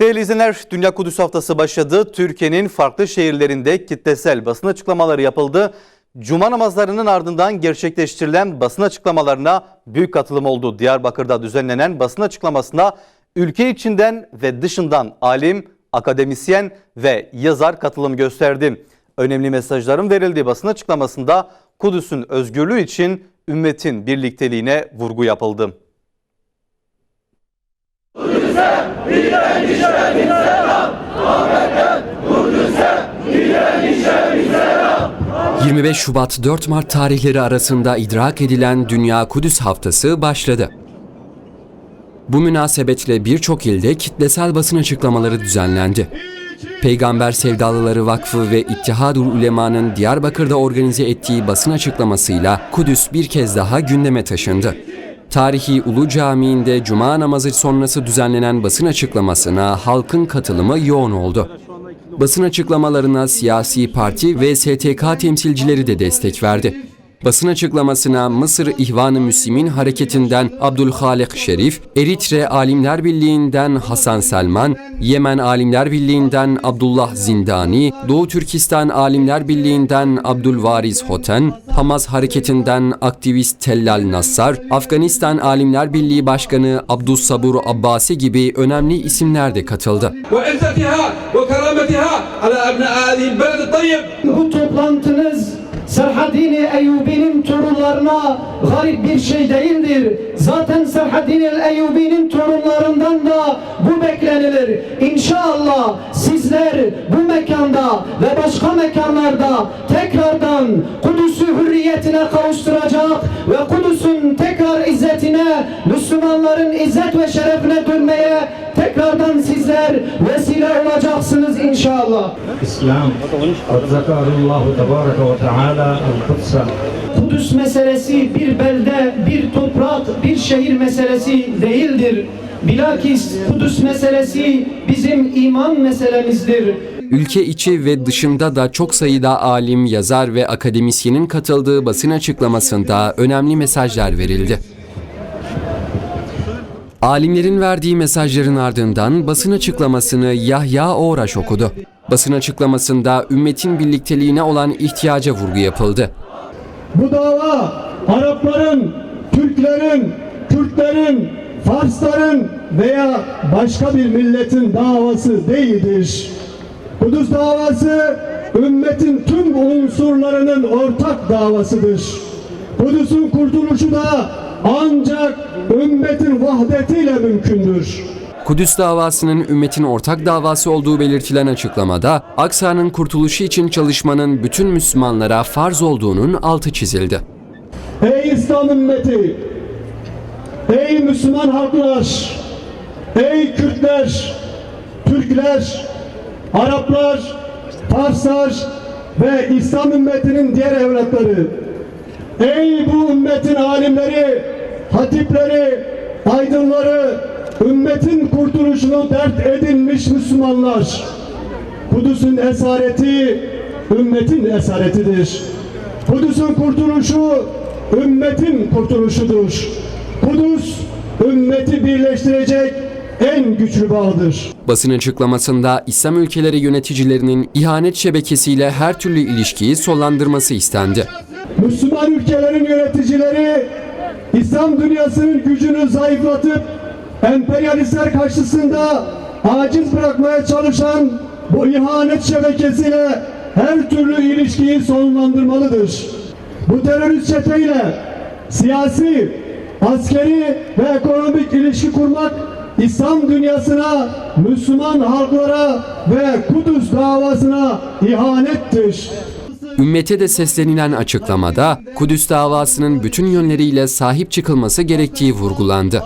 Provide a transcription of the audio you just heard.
Değerli izleyenler, Dünya Kudüs Haftası başladı. Türkiye'nin farklı şehirlerinde kitlesel basın açıklamaları yapıldı. Cuma namazlarının ardından gerçekleştirilen basın açıklamalarına büyük katılım oldu. Diyarbakır'da düzenlenen basın açıklamasına ülke içinden ve dışından alim, akademisyen ve yazar katılım gösterdi. Önemli mesajların verildiği basın açıklamasında Kudüs'ün özgürlüğü için ümmetin birlikteliğine vurgu yapıldı. 25 Şubat 4 Mart tarihleri arasında idrak edilen Dünya Kudüs Haftası başladı. Bu münasebetle birçok ilde kitlesel basın açıklamaları düzenlendi. Peygamber Sevdalıları Vakfı ve İttihadul Ulema'nın Diyarbakır'da organize ettiği basın açıklamasıyla Kudüs bir kez daha gündeme taşındı. Tarihi Ulu Camii'nde cuma namazı sonrası düzenlenen basın açıklamasına halkın katılımı yoğun oldu. Basın açıklamalarına siyasi parti ve STK temsilcileri de destek verdi. Basın açıklamasına Mısır İhvan-ı Müslimin hareketinden Abdülhalik Şerif, Eritre Alimler Birliği'nden Hasan Selman, Yemen Alimler Birliği'nden Abdullah Zindani, Doğu Türkistan Alimler Birliği'nden Abdülvariz Hoten, Hamas hareketinden aktivist Tellal Nassar, Afganistan Alimler Birliği Başkanı Abdüssabur Abbasi gibi önemli isimler de katıldı. Bu toplantınız Serhadini Eyyubi'nin torunlarına garip bir şey değildir. Zaten Serhadini Eyyubi'nin torunlarından da bu beklenilir. İnşallah sizler bu mekanda ve başka mekanlarda tekrardan Kudüs'ü hürriyetine kavuşturacak ve Kudüs'ün tekrar izzetine, Müslümanların izzet ve şerefine dönmeye tekrardan sizler vesile olacaksınız inşallah. İslam, Azzakarullahu Tebareke ve Teala El-Kudsa. Kudüs meselesi bir belde, bir toprak, bir şehir meselesi değildir. Bilakis Kudüs meselesi bizim iman meselemizdir ülke içi ve dışında da çok sayıda alim, yazar ve akademisyenin katıldığı basın açıklamasında önemli mesajlar verildi. Alimlerin verdiği mesajların ardından basın açıklamasını Yahya Oğraş okudu. Basın açıklamasında ümmetin birlikteliğine olan ihtiyaca vurgu yapıldı. Bu dava Arapların, Türklerin, Kürtlerin, Farsların veya başka bir milletin davası değildir. Kudüs davası ümmetin tüm unsurlarının ortak davasıdır. Kudüs'ün kurtuluşu da ancak ümmetin vahdetiyle mümkündür. Kudüs davasının ümmetin ortak davası olduğu belirtilen açıklamada, Aksa'nın kurtuluşu için çalışmanın bütün Müslümanlara farz olduğunun altı çizildi. Ey İslam ümmeti! Ey Müslüman halklar! Ey Kürtler! Türkler! Araplar! Farslar! Ve İslam ümmetinin diğer evlatları! Ey bu ümmetin hatipleri, aydınları, ümmetin kurtuluşunu dert edinmiş Müslümanlar! Kudüs'ün esareti ümmetin esaretidir. Kudüs'ün kurtuluşu ümmetin kurtuluşudur. Kudüs ümmeti birleştirecek en güçlü bağdır. Basın açıklamasında İslam ülkeleri yöneticilerinin ihanet şebekesiyle her türlü ilişkiyi sonlandırması istendi. Müslüman ülkelerin yöneticileri İslam dünyasının gücünü zayıflatıp emperyalistler karşısında aciz bırakmaya çalışan bu ihanet şebekesiyle her türlü ilişkiyi sonlandırmalıdır. Bu terörist çeteyle siyasi, askeri ve ekonomik ilişki kurmak İslam dünyasına, Müslüman halklara ve Kudüs davasına ihanettir. Ümmete de seslenilen açıklamada Kudüs davasının bütün yönleriyle sahip çıkılması gerektiği vurgulandı.